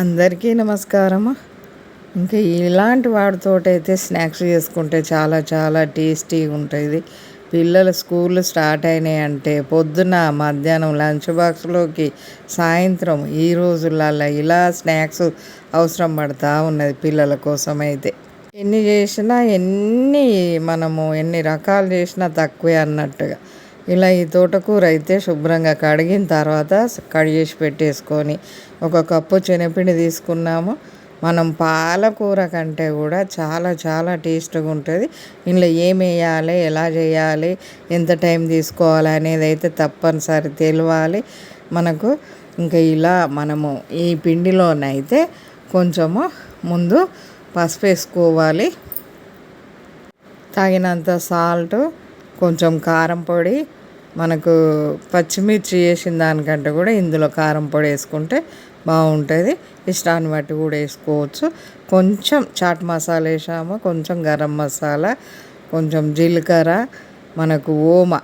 అందరికీ నమస్కారం ఇంకా ఇలాంటి వాటితోటైతే స్నాక్స్ చేసుకుంటే చాలా చాలా టేస్టీగా ఉంటుంది. పిల్లల స్కూల్ స్టార్ట్ అయినాయి అంటే పొద్దున మధ్యాహ్నం లంచ్ బాక్స్లోకి సాయంత్రం ఈ రోజులలో ఇలా స్నాక్స్ అవసరం పడుతూ ఉన్నది పిల్లల కోసం అయితే ఎన్ని చేసినా ఎన్ని మనము ఎన్ని రకాలు చేసినా తక్కువే అన్నట్టుగా. ఇలా ఈ తోటకూర అయితే శుభ్రంగా కడిగిన తర్వాత కడిగేసి పెట్టేసుకొని ఒక కప్పు శనగపిండి తీసుకున్నాము. మనం పాలకూర కంటే కూడా చాలా చాలా టేస్ట్గా ఉంటుంది. ఇందులో ఏం వేయాలి ఎలా చేయాలి ఎంత టైం తీసుకోవాలి అనేది అయితే తప్పనిసరి తెలియాలి మనకు ఇంకా ఇలా మనము ఈ పిండిలోనైతే కొంచెము ముందు పసుపు వేసుకోవాలి. తగినంత సాల్ట్ కొంచెం కారం పొడి మనకు పచ్చిమిర్చి వేసిన దానికంటే కూడా ఇందులో కారం పొడి వేసుకుంటే బాగుంటుంది. ఇష్టాన్ని బట్టి కూడా వేసుకోవచ్చు. కొంచెం చాట్ మసాలా వేసాము. కొంచెం గరం మసాలా కొంచెం జీలకర్ర మనకు ఓమ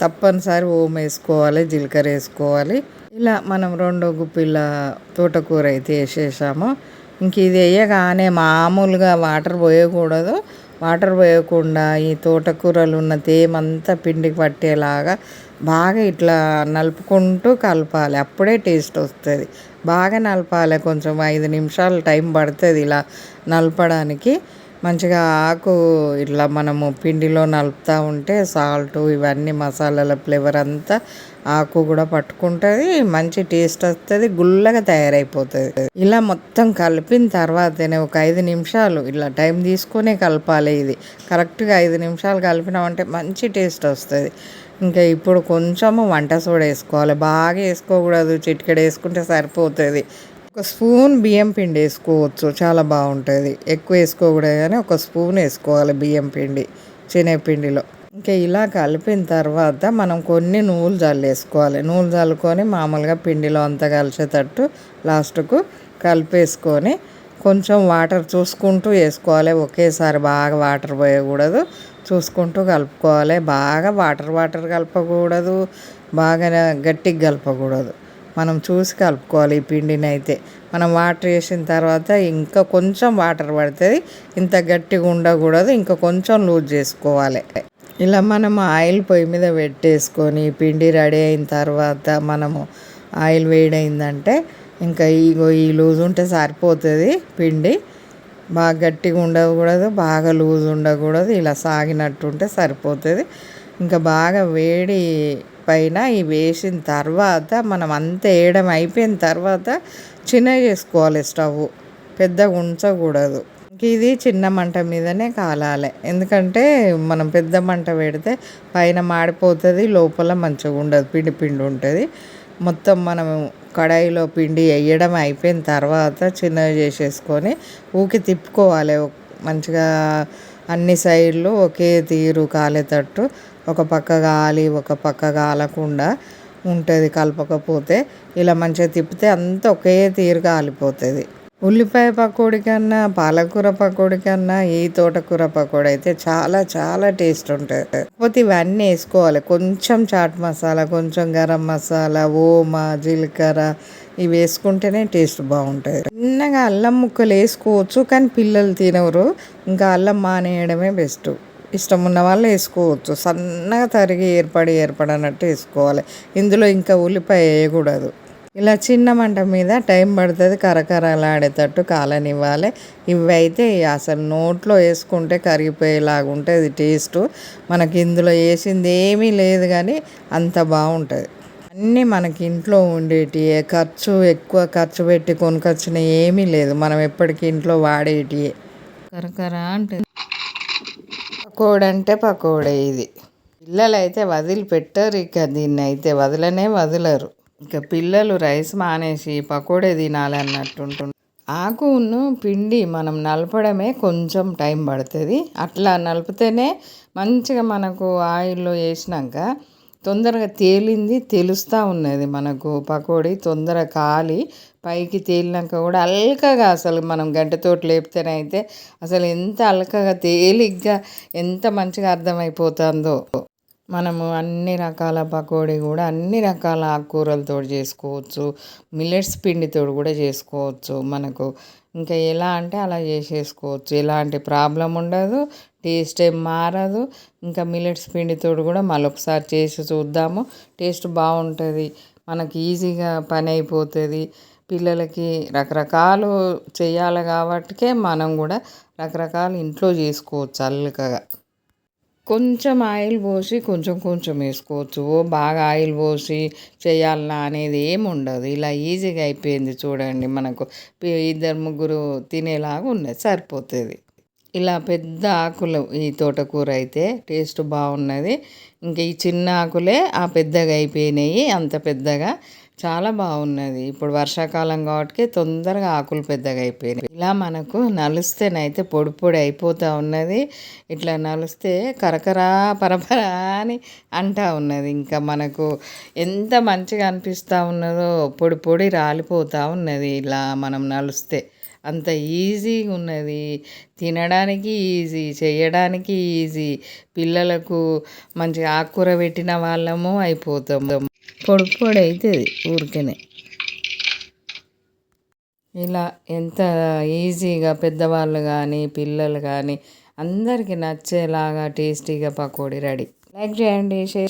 తప్పనిసరి ఓమ వేసుకోవాలి జీలకర్ర వేసుకోవాలి. ఇలా మనం రెండు గుప్పిల తోటకూర అయితే వేసేసాము. ఇంక ఇది వేయగానే మామూలుగా వాటర్ పోయకూడదు. వాటర్ పోయకుండా ఈ తోటకూరలు ఉన్న తేమంతా పిండికి పట్టేలాగా బాగా ఇట్లా నలుపుకుంటూ కలపాలి. అప్పుడే టేస్ట్ వస్తుంది. బాగా నలపాలి. కొంచెం ఐదు నిమిషాలు టైం పడుతుంది ఇలా నలపడానికి. మంచిగా ఆకు ఇట్లా మనము పిండిలో నలుపుతూ ఉంటే సాల్ట్ ఇవన్నీ మసాలాల ఫ్లేవర్ అంతా ఆకు కూడా పట్టుకుంటుంది మంచి టేస్ట్ వస్తుంది గుల్లగా తయారైపోతుంది. ఇలా మొత్తం కలిపిన తర్వాతనే ఒక ఐదు నిమిషాలు ఇలా టైం తీసుకునే కలపాలి ఇది. కరెక్ట్గా ఐదు నిమిషాలు కలిపినామంటే మంచి టేస్ట్ వస్తుంది. ఇంకా ఇప్పుడు కొంచెము వంట సోడా వేసుకోవాలి. బాగా వేసుకోకూడదు. చిటికెడ వేసుకుంటే సరిపోతుంది. ఒక స్పూన్ బియ్యం పిండి వేసుకోవచ్చు చాలా బాగుంటుంది. ఎక్కువ వేసుకోకూడదు కానీ ఒక స్పూన్ వేసుకోవాలి బియ్యం పిండి శనగపిండిలో ఇంకా ఇలా కలిపిన తర్వాత మనం కొన్ని నూలు జల్లేసుకోవాలి నూలు చల్లుకొని మామూలుగా పిండిలో అంతా కలిసేటట్టు లాస్ట్కు కలిపేసుకొని కొంచెం వాటర్ చూసుకుంటూ వేసుకోవాలి. ఒకేసారి బాగా వాటర్ పోయకూడదు. చూసుకుంటూ కలుపుకోవాలి. బాగా వాటర్ వాటర్ కలపకూడదు. బాగా గట్టిగా కలపకూడదు. మనం చూసి కలుపుకోవాలి ఈ పిండిని అయితే. మనం వాటర్ వేసిన తర్వాత ఇంకా కొంచెం వాటర్ పడుతుంది. ఇంత గట్టిగా ఉండకూడదు. ఇంకా కొంచెం లూజ్ చేసుకోవాలి. ఇలా మనం ఆయిల్ పొయ్యి మీద పెట్టేసుకొని పిండి రెడీ అయిన తర్వాత మనము ఆయిల్ వేడైందంటే ఇంకా ఇగో ఈ లూజ్ ఉంటే సరిపోతుంది పిండి. బాగా గట్టిగా ఉండకూడదు. బాగా లూజ్ ఉండకూడదు. ఇలా సాగినట్టు ఉంటే సరిపోతుంది. ఇంకా బాగా వేడి పైన ఇవి వేసిన తర్వాత మనం అంత వేయడం అయిపోయిన తర్వాత చిన్న చేసుకోవాలి స్టవ్. పెద్దగా ఉంచకూడదు. ఇది చిన్న మంట మీదనే కాలాలి. ఎందుకంటే మనం పెద్ద మంట పెడితే పైన మాడిపోతుంది లోపల మంచిగా ఉండదు పిండి పిండి ఉంటుంది. మొత్తం మనం కడాయిలో పిండి వేయడం అయిపోయిన తర్వాత చిన్నగా చేసేసుకొని ఊకి తిప్పుకోవాలి. మంచిగా అన్ని సైడ్లు ఒకే తీరు కాలేటట్టు ఒక పక్క కాలి ఒక పక్క కాలకుండా ఉంటుంది కలపకపోతే ఇలా మంచిగా తిప్పితే అంతా ఒకే తీరు కాలిపోతుంది ఉల్లిపాయ పకోడి కన్నా పాలకూర పకోడి కన్నా ఈ తోటకూర పకోడీ అయితే చాలా చాలా టేస్ట్ ఉంటుంది. కాకపోతే ఇవన్నీ వేసుకోవాలి. కొంచెం చాట్ మసాలా కొంచెం గరం మసాలా ఓమా జీలకర్ర ఇవి వేసుకుంటేనే టేస్ట్ బాగుంటుంది. చిన్నగా అల్లం ముక్కలు వేసుకోవచ్చు కానీ పిల్లలు తినవరు ఇంకా అల్లం మానేయడమే బెస్ట్. ఇష్టం ఉన్న వాళ్ళు వేసుకోవచ్చు. సన్నగా తరిగి ఏర్పడి ఏర్పడనట్టు వేసుకోవాలి. ఇందులో ఇంకా ఉల్లిపాయ వేయకూడదు. ఇలా చిన్న మంట మీద టైం పడుతుంది. కరకరలాడేటట్టు కాలనివ్వాలి. ఇవైతే అసలు నోట్లో వేసుకుంటే కరిగిపోయేలాగా ఉంటుంది టేస్ట్. మనకి ఇందులో వేసింది ఏమీ లేదు కానీ అంత బాగుంటుంది. అన్నీ మనకి ఇంట్లో ఉండేటి ఖర్చు ఎక్కువ ఖర్చు పెట్టి కొనుకొచ్చిన ఏమీ లేదు. మనం ఎప్పటికీ ఇంట్లో వాడేటియే. కరకర అంటే పకోడంటే పకోడే ఇది. పిల్లలు అయితే వదిలిపెట్టరు ఇక దీన్ని అయితే వదలనే వదలరు. ఇక పిల్లలు రైస్ మానేసి పకోడే తినాలి అన్నట్టుంటుంది ఆకును పిండి మనం నలపడమే కొంచెం టైం పడుతుంది. అట్లా నలిపితేనే మంచిగా మనకు ఆయిల్లో వేసినాక తొందరగా తేలింది తెలుస్తూ ఉన్నది మనకు పకోడీ తొందర కాలి. పైకి తేలినాక కూడా అల్కగా అసలు మనం గంటతోటి అయితే అసలు ఎంత అల్కగా తేలిగ్గా ఎంత మంచిగా అర్థమైపోతుందో. మనము అన్ని రకాల పకోడీ కూడా అన్ని రకాల ఆకుకూరలతో చేసుకోవచ్చు. మిల్లెట్స్ పిండితో కూడా చేసుకోవచ్చు మనకు. ఇంకా ఎలా అంటే అలా చేసేసుకోవచ్చు. ఎలాంటి ప్రాబ్లం ఉండదు. టేస్ట్ ఏం మారదు. ఇంకా మిల్లెట్స్ పిండితో కూడా మళ్ళొకసారి చేసి చూద్దాము. టేస్ట్ బాగుంటుంది. మనకి ఈజీగా పని అయిపోతుంది పిల్లలకి రకరకాలు చేయాలి కాబట్టికే మనం కూడా రకరకాలు ఇంట్లో చేసుకోవచ్చు అల్లికగా. కొంచెం ఆయిల్ పోసి కొంచెం కొంచెం వేసుకోవచ్చు. ఓ బాగా ఆయిల్ పోసి చేయాలనా అనేది ఏమి ఉండదు. ఇలా ఈజీగా అయిపోయింది చూడండి మనకు. ఇద్దరు ముగ్గురు తినేలాగా ఉన్నది సరిపోతుంది. ఇలా పెద్ద ఆకులు ఈ తోటకూర అయితే టేస్ట్ బాగున్నది. ఇంకా ఈ చిన్న ఆకులే ఆ పెద్దగా అయిపోయినాయి అంత పెద్దగా. చాలా బాగున్నది. ఇప్పుడు వర్షాకాలం కాబట్టి తొందరగా ఆకులు పెద్దగా అయిపోయినాయి. ఇలా మనకు నలుస్తేనైతే పొడి పొడి అయిపోతూ ఉన్నది. ఇట్లా నలిస్తే కరకరా పరపరా అని అంటా ఉన్నది. ఇంకా మనకు ఎంత మంచిగా అనిపిస్తూ ఉన్నదో పొడి పొడి రాలిపోతూ ఉన్నది ఇలా మనం నలుస్తే. అంత ఈజీగా ఉన్నది తినడానికి ఈజీ చేయడానికి ఈజీ. పిల్లలకు మంచి ఆకుకూర పెట్టిన వాళ్ళము అయిపోతాము పొడి పొడి అవుతుంది ఊరికనే. ఇలా ఎంత ఈజీగా పెద్దవాళ్ళు కానీ పిల్లలు కానీ అందరికీ నచ్చేలాగా టేస్టీగా పకోడీ రెడీ. లైక్ చేయండి షేర్